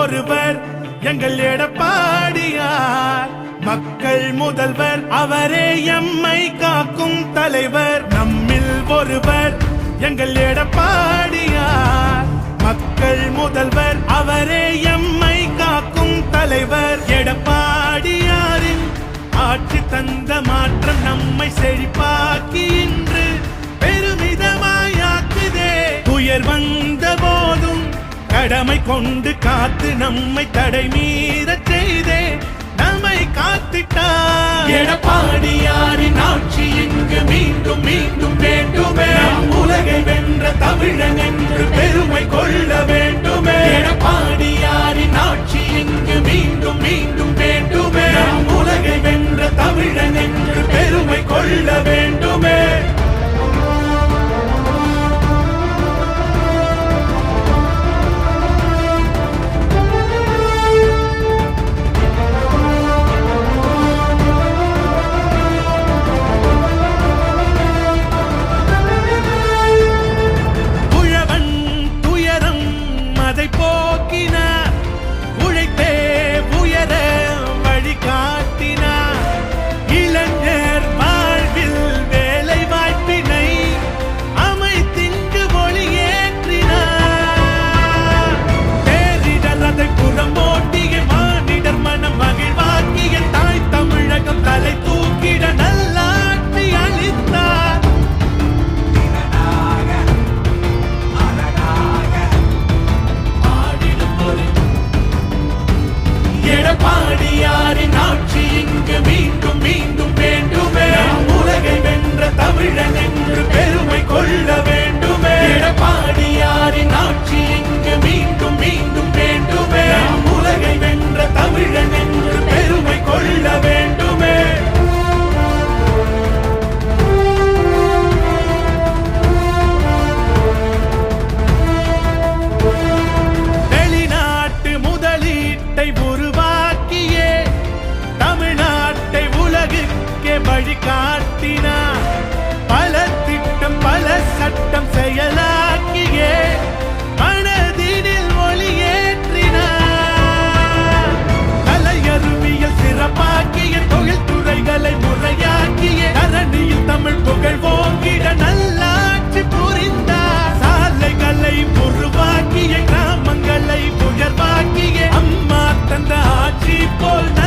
ஒருவர் எங்கள் எடப்பாடியார். மக்கள் முதல்வர் அவரே எம்மை காக்கும் தலைவர். நம்மில் ஒருவர் எங்கள் எடப்பாடியார். மக்கள் முதல்வர் அவரே எம்மை காக்கும் தலைவர். எடப்பாடியாரின் ஆட்சி தந்த மாற்றம் நம்மை செழிப்பாக்கி இன்று கடமை கொண்டு காத்து நம்மை தடை மீறச் செய்தே. நம்மை காத்திட்டார் எடப்பாடியாரின் ஆட்சி இங்கு மீண்டும் மீண்டும் வேண்டுமே. உலகை வென்ற தமிழன் என்று பெருமை கொள்ள வேண்டுமே. எடப்பாடியாரின் ஆட்சி இங்கு மீண்டும் மீண்டும் வேண்டுமே. உலகை வென்ற தமிழன் என்று பெருமை கொள்ள வேண்டுமே. ஆட்சி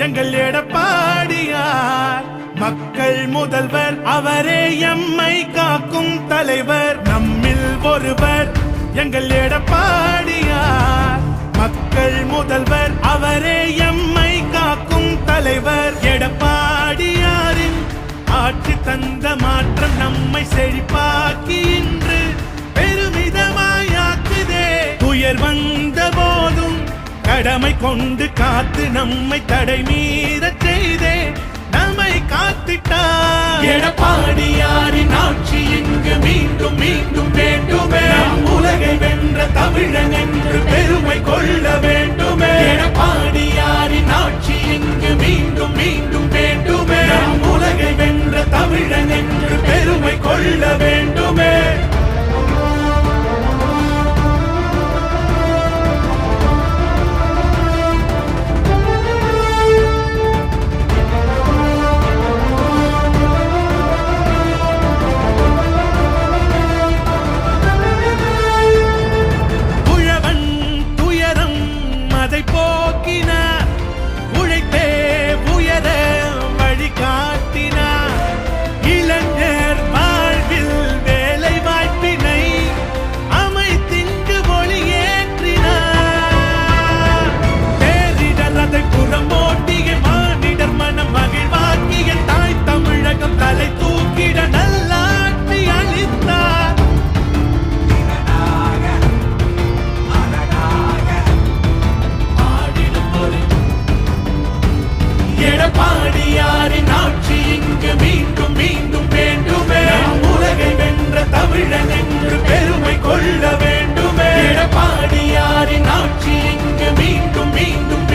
எங்கள் எடப்பாடியார். மக்கள் முதல்வர் அவரே எம்மை காக்கும் தலைவர். நம்மில் ஒருவர் எங்கள் எடப்பாடியார். மக்கள் முதல்வர் அவரே எம்மை காக்கும் தலைவர். எடப்பாடியாரின் ஆட்சி தந்த கொண்டு காத்து நம்மை தடை மீறச் செய்தே. நம்மை காத்திட்டார். எடப்பாடியாரின் ஆட்சி இங்கு மீண்டும் மீண்டும் வேண்டுமே. உலகை வென்ற தமிழன் என்று பெருமை கொள்ள வேண்டுமே. எடப்பாடியாரின் ஆட்சி இங்கு மீண்டும் மீண்டும் வேண்டுமே. உலகை வென்ற தமிழன் என்று பெருமை கொள்ள வேண்டுமே. எடப்பாடியாரின் ஆட்சி இங்கு மீண்டும் மீண்டும் வேண்டுமே. உலகை வென்ற தமிழன் என்று பெருமை கொள்ள வேண்டுமே. எடப்பாடியாரின் ஆட்சி இங்கு மீண்டும் மீண்டும்